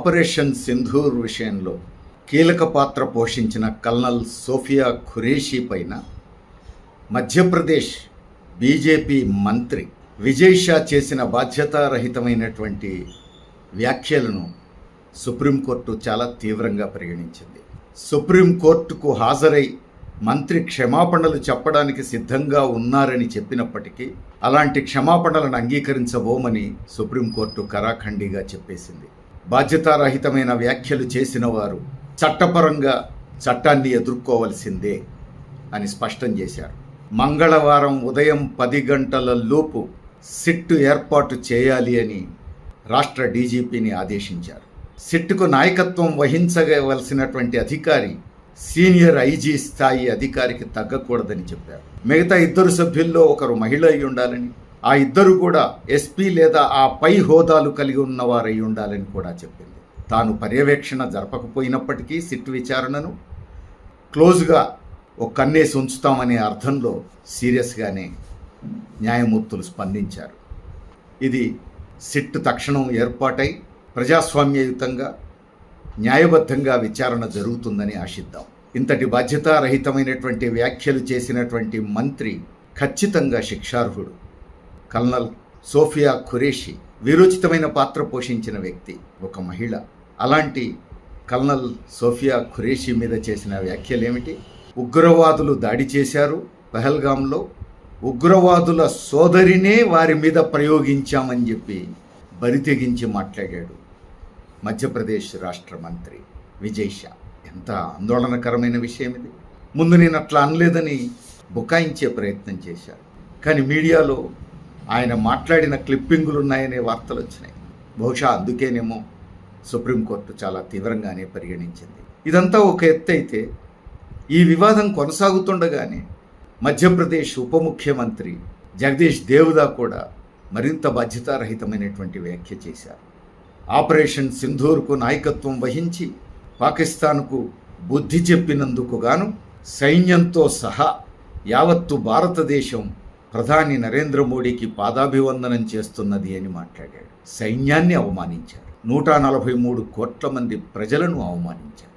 Operation Sindoor విషయంలో కీలక పాత్ర పోషించిన కల్నల్ సోఫియా ఖురేషీ పైన మధ్యప్రదేశ్ బీజేపీ మంత్రి విజయ్ షా చేసిన బాధ్యతారహితమైనటువంటి వ్యాఖ్యలను సుప్రీంకోర్టు చాలా తీవ్రంగా పరిగణించింది. సుప్రీంకోర్టుకు హాజరై మంత్రి క్షమాపణలు చెప్పడానికి సిద్ధంగా ఉన్నారని చెప్పినప్పటికీ అలాంటి క్షమాపణలను అంగీకరించబోమని సుప్రీంకోర్టు కరాఖండిగా చెప్పేసింది. బాధ్యతారహితమైన వ్యాఖ్యలు చేసిన వారు చట్టపరంగా చట్టాన్ని ఎదుర్కోవలసిందే అని స్పష్టం చేశారు. మంగళవారం ఉదయం పది గంటల లోపు సిట్టు ఏర్పాటు చేయాలి అని రాష్ట్ర డీజీపీని ఆదేశించారు. సిట్టుకు నాయకత్వం వహించవలసినటువంటి అధికారి సీనియర్ ఐజీ స్థాయి అధికారికి తగ్గకూడదని చెప్పారు. మిగతా ఇద్దరు సభ్యుల్లో ఒకరు మహిళ అయి ఉండాలని ఆ ఇద్దరు కూడా ఎస్పీ లేదా ఆ పై హోదాలు కలిగి ఉన్నవారై ఉండాలని కూడా చెప్పింది. తాను పర్యవేక్షణ జరపకపోయినప్పటికీ సిట్ విచారణను క్లోజ్గా ఒక కన్నేసి ఉంచుతామనే అర్థంలో సీరియస్గానే న్యాయమూర్తులు స్పందించారు. ఇది సిట్ తక్షణం ఏర్పాటై ప్రజాస్వామ్యయుతంగా న్యాయబద్ధంగా విచారణ జరుగుతుందని ఆశిద్దాం. ఇంతటి బాధ్యతారహితమైనటువంటి వ్యాఖ్యలు చేసినటువంటి మంత్రి ఖచ్చితంగా శిక్షార్హుడు. కల్నల్ సోఫియా ఖురేషి విరోచితమైన పాత్ర పోషించిన వ్యక్తి ఒక మహిళ. అలాంటి కల్నల్ సోఫియా ఖురేషి మీద చేసిన వ్యాఖ్యలేమిటి? ఉగ్రవాదులు దాడి చేశారు పహల్గాంలో. ఉగ్రవాదుల సోదరినే వారి మీద ప్రయోగించామని చెప్పి బరితెగించి మాట్లాడాడు మధ్యప్రదేశ్ రాష్ట్ర మంత్రి విజయ్ షా. ఎంత ఆందోళనకరమైన విషయం ఇది. ముందు నేను అట్లా అనలేదని బుకాయించే ప్రయత్నం చేశారు. కానీ మీడియాలో ఆయన మాట్లాడిన క్లిప్పింగులు ఉన్నాయనే వార్తలు వచ్చినాయి. బహుశా అందుకేనేమో సుప్రీంకోర్టు చాలా తీవ్రంగానే పరిగణించింది. ఇదంతా ఒక ఎత్తు అయితే ఈ వివాదం కొనసాగుతుండగానే మధ్యప్రదేశ్ ఉప ముఖ్యమంత్రి జగదీష్ దేవుదా కూడా మరింత బాధ్యతారహితమైనటువంటి వ్యాఖ్య చేశారు. ఆపరేషన్ సింధూర్కు నాయకత్వం వహించి పాకిస్తాన్కు బుద్ధి చెప్పినందుకు గాను సైన్యంతో సహా యావత్తు భారతదేశం ప్రధాని నరేంద్ర మోడీకి పాదాభివందనం చేస్తున్నది అని మాట్లాడాడు. సైన్యాన్ని అవమానించారు. నూట నలభై మూడు కోట్ల మంది ప్రజలను అవమానించారు.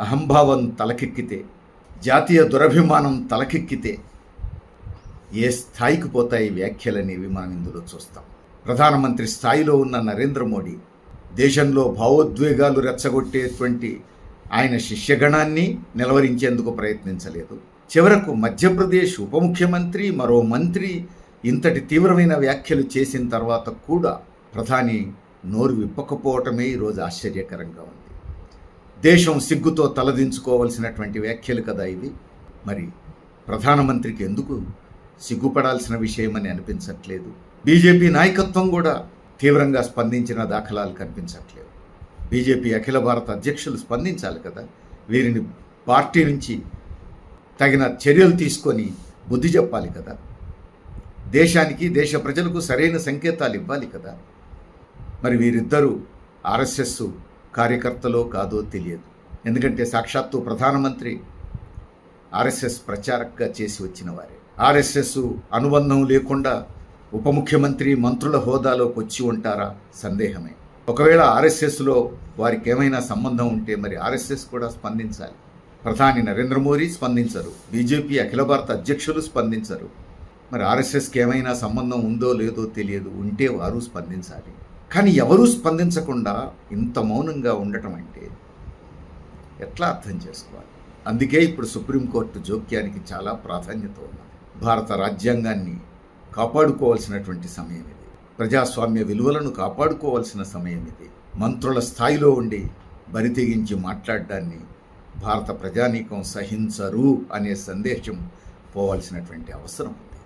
అహంభావం తలకెక్కితే జాతీయ దురభిమానం తలకెక్కితే ఏ స్థాయికి పోతాయి వ్యాఖ్యలనేవి మనం ఇందులో చూస్తాం. ప్రధానమంత్రి స్థాయిలో ఉన్న నరేంద్ర మోడీ దేశంలో భావోద్వేగాలు రెచ్చగొట్టేటువంటి ఆయన శిష్యగణాన్ని నిలవరించేందుకు ప్రయత్నించలేదు. చివరకు మధ్యప్రదేశ్ ఉప ముఖ్యమంత్రి మరో మంత్రి ఇంతటి తీవ్రమైన వ్యాఖ్యలు చేసిన తర్వాత కూడా ప్రధాని నోరు విప్పకపోవటమే ఈరోజు ఆశ్చర్యకరంగా ఉంది. దేశం సిగ్గుతో తలదించుకోవలసినటువంటి వ్యాఖ్యలు కదా ఇవి. మరి ప్రధానమంత్రికి ఎందుకు సిగ్గుపడాల్సిన విషయమని అనిపించట్లేదు. బీజేపీ నాయకత్వం కూడా తీవ్రంగా స్పందించిన దాఖలాలు కనిపించట్లేదు బీజేపీ అఖిల భారత అధ్యక్షులు స్పందించాలి కదా. వీరిని పార్టీ నుంచి తగిన చర్యలు తీసుకొని బుద్ధి చెప్పాలి కదా. దేశానికి దేశ ప్రజలకు సరైన సంకేతాలు ఇవ్వాలి కదా. మరి వీరిద్దరూ ఆర్ఎస్ఎస్ కార్యకర్తలో కాదో తెలియదు. ఎందుకంటే సాక్షాత్తు ప్రధానమంత్రి ఆర్ఎస్ఎస్ ప్రచారకగా చేసి వచ్చిన వారే. ఆర్ఎస్ఎస్ అనుబంధం లేకుండా ఉప ముఖ్యమంత్రి మంత్రుల హోదాలోకి వచ్చి ఉంటారా? సందేహమే. ఒకవేళ ఆర్ఎస్ఎస్లో వారికి ఏమైనా సంబంధం ఉంటే మరి ఆర్ఎస్ఎస్ కూడా స్పందించాలి. ప్రధాని నరేంద్ర మోదీ స్పందించరు. బీజేపీ అఖిల భారత అధ్యక్షులు స్పందించరు. మరి ఆర్ఎస్ఎస్కి ఏమైనా సంబంధం ఉందో లేదో తెలియదు. ఉంటే వారు స్పందించాలి. కానీ ఎవరూ స్పందించకుండా ఇంత మౌనంగా ఉండటం అంటే ఎట్లా అర్థం చేసుకోవాలి? అందుకే ఇప్పుడు సుప్రీంకోర్టు జోక్యానికి చాలా ప్రాధాన్యత ఉన్నది. భారత రాజ్యాంగాన్ని కాపాడుకోవాల్సినటువంటి సమయం ఇది. ప్రజాస్వామ్య విలువలను కాపాడుకోవాల్సిన సమయం ఇది. మంత్రుల స్థాయిలో ఉండి బరితెగించి మాట్లాడడాన్ని భారత ప్రజానీకం సహించరు అనే సందేశం పోవాల్సినటువంటి అవసరం ఉంది.